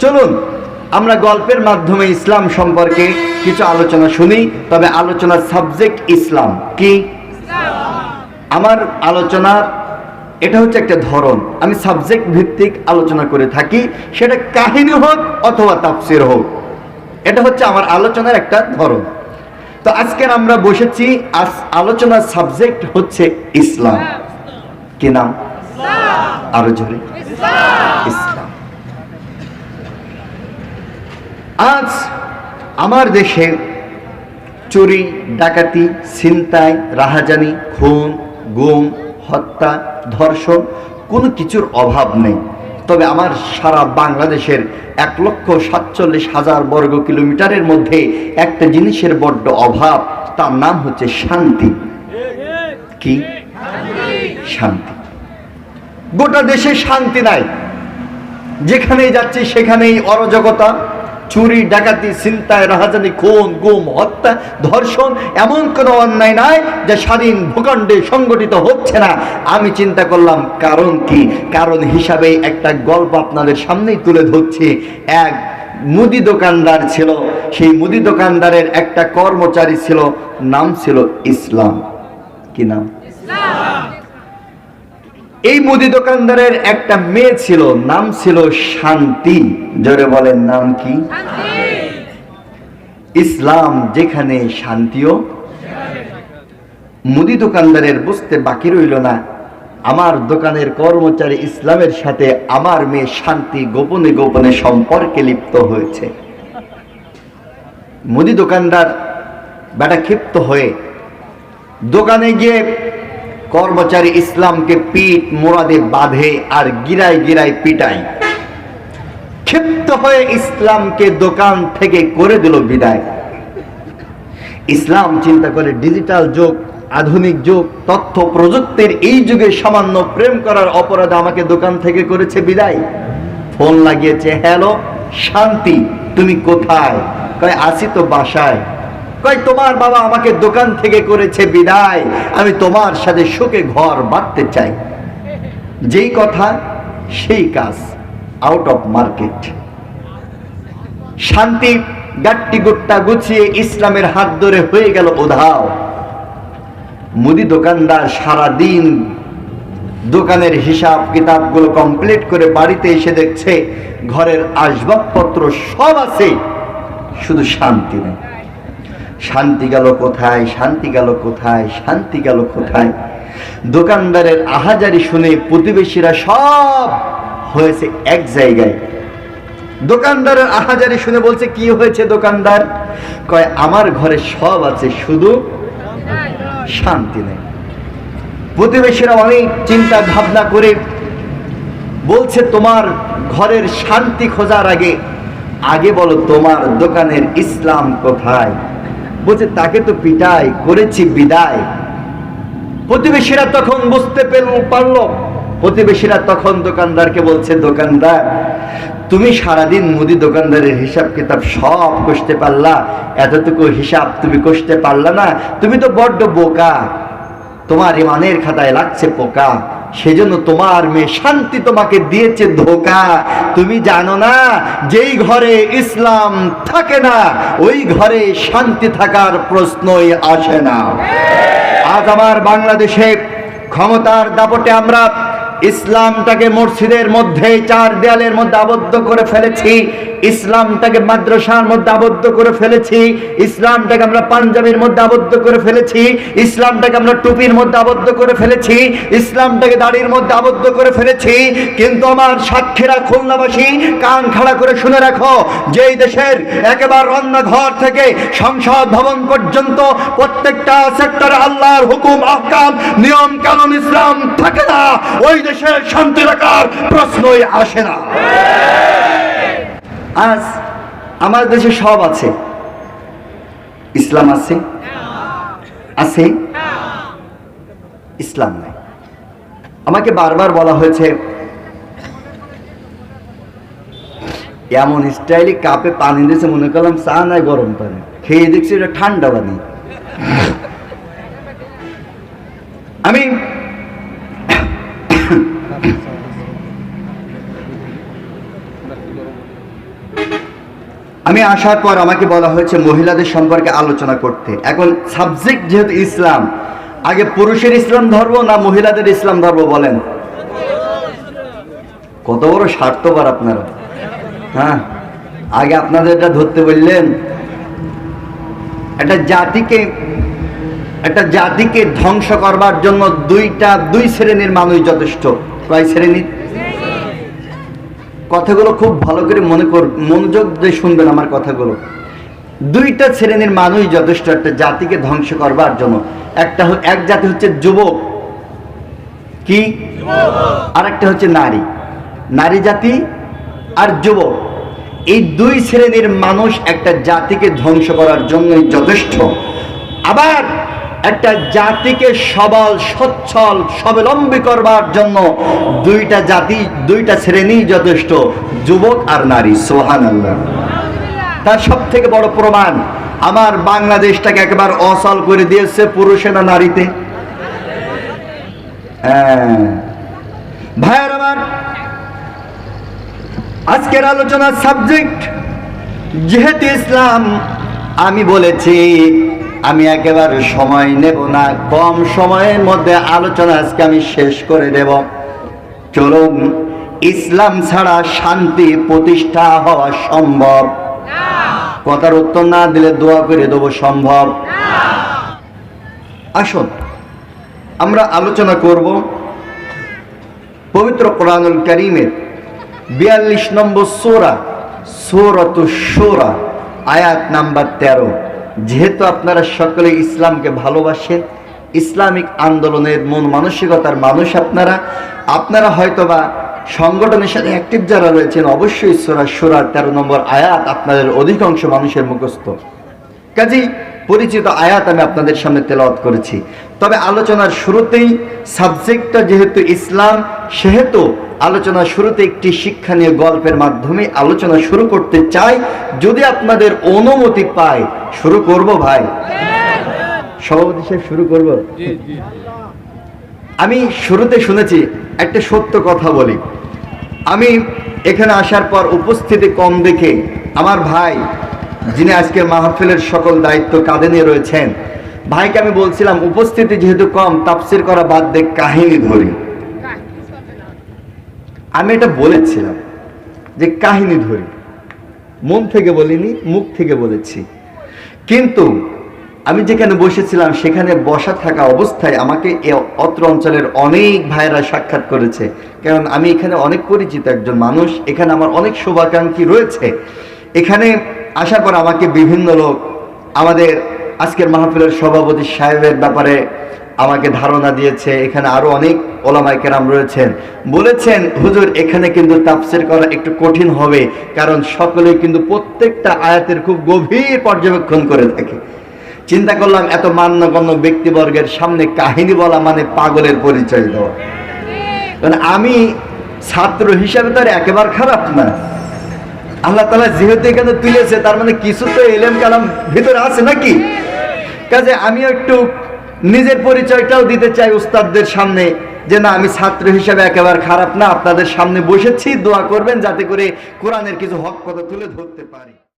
চলুন আমরা গল্পের মাধ্যমে ইসলাম সম্পর্কে কিছু আলোচনা শুনি তবে আলোচনার সাবজেক্ট ইসলাম। কি? আমার আলোচনার এটা হচ্ছে একটা ধরন। আমি সাবজেক্ট ভিত্তিক আলোচনা করে থাকি সেটা কাহিনী হোক অথবা তাফসির হোক। এটা হচ্ছে আমার আলোচনার একটা ধরন। তো আজকের আমরা বসেছি আজ আলোচনার সাবজেক্ট হচ্ছে ইসলাম। কি নাম? আরও জোরে। ইসলাম। আজ আমার দেশে চুরি, ডাকাতি, ছিনতাই, রাহাজানি, খুন, গুম, হত্যা, ধর্ষণ কোনো কিছুর অভাব নেই। তবে আমার সারা বাংলাদেশের এক লক্ষ সাতচল্লিশ হাজার বর্গ কিলোমিটারের মধ্যে একটা জিনিসের বড্ড অভাব, তার নাম হচ্ছে শান্তি। কি? শান্তি। গোটা দেশে শান্তি নাই। যেখানেই যাচ্ছি সেখানেই অরাজকতা। চুরি, ডাকাতি চিন্তায় রাহাজানি, খুন, গুম, হত্যা, ধর্ষণ এমন কোনো অন্যায় নাই যে স্বাধীন ভূখণ্ডে সংগঠিত হচ্ছে না। আমি চিন্তা করলাম, কারণ কি? কারণ হিসাবে একটা গল্প আপনাদের সামনেই তুলে ধরছি। এক মুদি দোকানদার ছিল, সেই মুদি দোকানদারের একটা কর্মচারী ছিল, নাম ছিল ইসলাম। কি নাম? এই মুদি দোকানদারের একটা মেয়ে ছিল নাম ছিল শান্তি। জোরে বলেন নাম কি? ইসলাম যেখানে শান্তিও। মুদি দোকানদারের বুঝতে বাকি রইল না আমার দোকানের কর্মচারী ইসলামের সাথে আমার মেয়ে শান্তি গোপনে গোপনে সম্পর্কে লিপ্ত হয়েছে। মুদি দোকানদার বেটা ক্ষিপ্ত হয়ে দোকানে গিয়ে কর্মচারী ইসলামকে পিঠ মোড়াদে বাঁধে আর গিরায় গিরায় পিটায়। ক্ষিপ্ত হয়ে ইসলামকে দোকান থেকে করে দিল বিদায়। ইসলাম চিন্তা করে ডিজিটাল যুগ, আধুনিক যুগ, তথ্য প্রযুক্তির এই যুগে সামান্য প্রেম করার অপরাধ আমাকে দোকান থেকে করেছে বিদায়। ফোন লাগিয়েছে, হ্যালো, শান্তি, তুমি কোথায়? কয়, আসি তো বাসায়। কয়, তোমার বাবা আমাকে দোকান থেকে করেছে বিদায়। আমি তোমার সাথে সুখে ঘর বাঁধতে চাই। যেই কথা, সেই কাজ আউট অফ মার্কেট শান্তি গাট্টি গুট্টা গুছিয়ে ইসলামের হাত ধরে হয়ে গেল উধাও। মুদি দোকানদার সারা দিন দোকানের হিসাব কিতাবগুলো কমপ্লিট করে বাড়িতে এসে দেখছে, ঘরের আসবাবপত্র সব আছে, শুধু শান্তি নেই। শান্তি গেল কোথায়, শান্তি গেল কোথায়, শান্তি গেল কোথায়? দোকানদারের আহাজারি শুনে প্রতিবেশীরা সব হয়েছে এক জায়গায়। দোকানদারের আহাজারি শুনে বলছে, কি হয়েছে দোকানদার? কয়, আমার ঘরে সব আছে, শুধু শান্তি নেই। প্রতিবেশীরা অনেক চিন্তা ভাবনা করে বলছে, তোমার ঘরের শান্তি খোঁজার আগে আগে বলো তোমার দোকানের ইসলাম কোথায়? বলছে, তাকে তো পিটাই করেছি, বিদায়। প্রতিবেশীরা তখন বুঝতে পারল। প্রতিবেশীরা তখন দোকানদারকে বলছে, দোকানদার, তুমি সারাদিন মুদি দোকানদারের হিসাব কিতাব সব কষতে পারলা। এতটুকু হিসাব তুমি কষতে পারলা না। তুমি তো বড্ড বোকা। তোমার ইমানের খাতায় লাগছে পোকা। সেজন্য তোমার মেয়ে শান্তি তোমাকে দিয়েছে ধোকা। তুমি জানো না, যেই ঘরে ইসলাম থাকে না, ওই ঘরে শান্তি থাকার প্রশ্নই আসে না। আজ আমার বাংলাদেশে ক্ষমতার দাপটে আমরা ইসলামটাকে মসজিদের মধ্যে চার দেয়ালের মধ্যে আবদ্ধ করে ফেলেছি, ইসলামটাকে মাদ্রাসার মধ্যে আবদ্ধ করে ফেলেছি, ইসলামটাকে আমরা পাঞ্জাবির মধ্যে আবদ্ধ করে ফেলেছি, ইসলামটাকে আমরা টুপির মধ্যে আবদ্ধ করে ফেলেছি, ইসলামটাকে দাড়ির মধ্যে আবদ্ধ করে ফেলেছি, কিন্তু আমার সাক্ষীরা খুলনাবাসী কান খাড়া করে শুনে রাখো, যেই দেশের একেবারে রান্নাঘর থেকে সংসদ ভবন পর্যন্ত প্রত্যেকটা সেক্টরে আল্লাহর হুকুম, আহকাম, নিয়ম, কানুন, ইসলাম থাকে না, ওই দেশের শান্তি রাখার প্রশ্নই আসে না। আজ আমার দেশে সব আছে। ইসলাম আছে। আছে। ইসলাম নাই। আমাকে বারবার বলা হয়েছে, এমন স্টাইলে কাপে পানি দিয়েছে, মনে করলাম চা নাই গরম পানি। খেয়ে দেখছি এটা ঠান্ডা পানি আমি আমি আসার পর আমাকে বলা হয়েছে মহিলাদের সম্পর্কে আলোচনা করতে। এখন সাবজেক্ট যেহেতু ইসলাম, আগে পুরুষের ইসলাম ধর্ম না মহিলাদের ইসলাম ধর্ম বলেন? কত বড় স্বার্থপর আপনারা। হ্যাঁ? আগে আপনাদের এটা ধরতে বললেন, একটা জাতিকে একটা জাতিকে ধ্বংস করবার জন্য দুইটা, দুই শ্রেণির মানুষ যথেষ্ট। কয় শ্রেণির কথাগুলো খুব ভালো করে মনে কর মনোযোগ দিয়ে শুনবেন আমার কথাগুলো। দুইটা শ্রেণির মানুষ যথেষ্ট একটা জাতিকে ধ্বংস করবার জন্য। একটা এক জাতি হচ্ছে যুবক। কি? আর একটা হচ্ছে নারী। নারী জাতি আর যুবক। এই দুই শ্রেণির মানুষ একটা জাতিকে ধ্বংস করার জন্যই যথেষ্ট। আবার একটা জাতিকে সবল, সচ্ছল, স্বাবলম্বী করবার জন্য দুইটা জাতি, দুইটা শ্রেণি যথেষ্ট, যুবক আর নারী সোহান তার সব থেকে বড় প্রমাণ, আমার বাংলাদেশটাকে একবার অসল করে দিয়েছে পুরুষে না নারীতে। হ্যাঁ। ভাইয়ের আমার আজকের আলোচনার সাবজেক্ট যেহেতু ইসলাম, আমি বলেছি আমি একেবারে সময় নেব না, কম সময়ের মধ্যে আলোচনা আজকে আমি শেষ করে দেব। চলুন, ইসলাম ছাড়া শান্তি প্রতিষ্ঠা হওয়া সম্ভব। কথার উত্তর না দিলে দোয়া করে দেবো সম্ভব। আসুন, আমরা আলোচনা করব পবিত্র কোরআনুল করিমের বিয়াল্লিশ নম্বর সোরা সোরত সোরা, আয়াত নাম্বার তেরো। যেহেতু আপনারা সকলে ইসলামকে ভালোবাসেন, ইসলামিক আন্দোলনের মন মানসিকতার মানুষ আপনারা আপনারা হয়তোবা সংগঠনের সাথে অ্যাক্টিভ যারা রয়েছেন, অবশ্যই সোরা সোরার তেরো নম্বর আয়াত আপনাদের অধিকাংশ মানুষের মুখস্থ। কাজেই পরিচিত আয়াত আমি আপনাদের সামনে তেলাওয়াত করেছি। তবে আলোচনার শুরুতেই সাবজেক্টটা যেহেতু ইসলাম সেহেতু আলোচনার শুরুতে একটি শিক্ষণীয় গল্পের মাধ্যমে আলোচনা শুরু করতে চাই। যদি আপনাদের অনুমতি পাই শুরু করব ভাই। সভাপতি সাহেব শুরু করব? আমি শুরুতে শুনেছি একটা সত্য কথা বলি। আমি এখানে আসার পর উপস্থিতি কম দেখে আমার ভাই যিনি আজকের মাহফিলের সকল দায়িত্ব কাঁধে নিয়ে রয়েছেন, ভাইকে আমি বলছিলাম, উপস্থিতি যেহেতু কম, তাফসির করা বাদ দিয়ে কাহিনী ধরি। আমি এটা বলেছিলাম যে কাহিনী ধরি। মন থেকে বলিনি, মুখ থেকে বলেছি। কিন্তু আমি যেখানে বসেছিলাম, সেখানে বসা থাকা অবস্থায় আমাকে এ অত্র অঞ্চলের অনেক ভাইয়েরা সাক্ষাৎ করেছে। কারণ আমি এখানে অনেক পরিচিত একজন মানুষ, এখানে আমার অনেক শুভাকাঙ্ক্ষী রয়েছে। এখানে আসার পর আমাকে বিভিন্ন লোক আমাদের আজকের মাহফিলের সভাপতি সাহেবের ব্যাপারে আমাকে ধারণা দিয়েছে। এখানে আরও অনেক ওলামাই কেরাম রয়েছেন। বলেছেন, হুজুর, এখানে কিন্তু তাফসির করা একটু কঠিন হবে, কারণ সকলেই কিন্তু প্রত্যেকটা আয়াতের খুব গভীর পর্যবেক্ষণ করে থাকে। চিন্তা করলাম, এত মান্যগণ্য ব্যক্তিবর্গের সামনে কাহিনী বলা মানে পাগলের পরিচয় দেওয়া। কারণ আমি ছাত্র হিসাবে তার একেবারে খারাপ না। আল্লাহ তালা যেহেতু এখানে তুলেছে, তার মানে কিছু তো এলেম কালাম ভিতরে আছে নাকি? কাজে আমিও একটু নিজের পরিচয়টাও দিতে চাই উস্তাদদের সামনে, যে না, আমি ছাত্র হিসাবে একেবারে খারাপ না, আপনাদের সামনে বসেছি, দোয়া করবেন যাতে করে কোরআনের কিছু হক কথা তুলে ধরতে পারি।